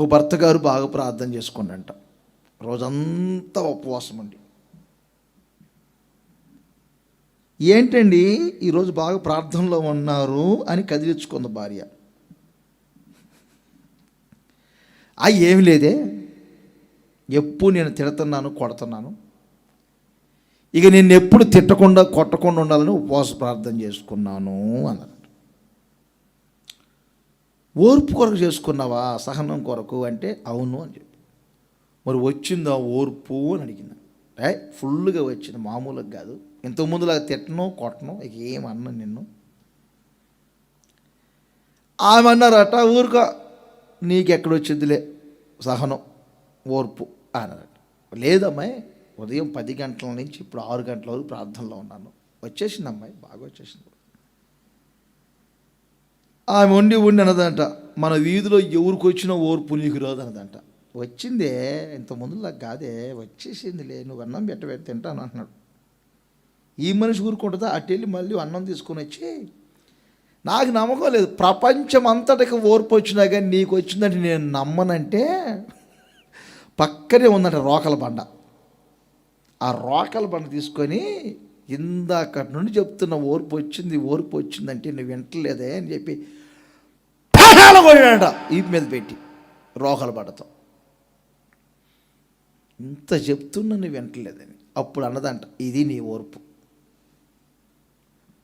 ఓ భర్త గారు బాగా ప్రార్థన చేసుకోండి అంట రోజంతా ఉపవాసం అండి ఏంటండి? ఈరోజు బాగా ప్రార్థనలో ఉన్నారు అని కదిలించుకుంది భార్య. ఆ ఏమి లేదే. ఎప్పుడు నేను తిడుతున్నాను కొడుతున్నాను. ఇక నేను ఎప్పుడు తిట్టకుండా కొట్టకుండా ఉండాలని ఉపవాస ప్రార్థన చేసుకున్నాను అన్నారు. ఓర్పు కొరకు చేసుకున్నావా సహనం కొరకు అంటే అవును అని చెప్పి. మరి వచ్చిందా ఓర్పు అని అడిగింది. ఏ ఫుల్గా వచ్చింది. మామూలుగా కాదు. ఇంతకుముందులాగా తిట్టను కొట్టను ఇక ఏమన్నా నిన్ను? ఆమె అన్నారట ఊరుకో నీకెక్కడొచ్చిందిలే సహనం ఓర్పు అన్నారట. లేదమ్మాయి ఉదయం పది గంటల నుంచి ఇప్పుడు ఆరు గంటల వరకు ప్రార్థనలో ఉన్నాను. వచ్చేసింది అమ్మాయి బాగా వచ్చేసింది. ఆమె ఉండి ఉండి అన్నదంట. మన వీధిలో ఎవరికి వచ్చినా ఓర్పు నీకు రాదు అన్నదంట. వచ్చిందే ఇంత ముందులా కాదే వచ్చేసిందిలే నువ్వు అన్నం పెట్టబెట్టి తింటాను అంటున్నాడు. ఈ మనిషి ఊరుకుంటుందా? అటు వెళ్ళి మళ్ళీ అన్నం తీసుకొని వచ్చి నాకు నమ్మకం లేదు. ప్రపంచం అంతటికి ఓర్పు వచ్చినా కానీ నీకు వచ్చిందంటే నేను నమ్మనంటే పక్కనే ఉందంట రోకల బండ. ఆ రోకల బండ తీసుకొని ఇందాకటి నుండి చెప్తున్న ఓర్పు వచ్చింది ఓర్పు వచ్చిందంటే నువ్వు వింటలేదే అని చెప్పి కొట్టాడట ఈ మీద పెట్టి రోగాలు పడతాం. ఇంత చెప్తున్నా నువ్వు వింటలేదని. అప్పుడు అన్నదంట ఇది నీ ఓర్పు.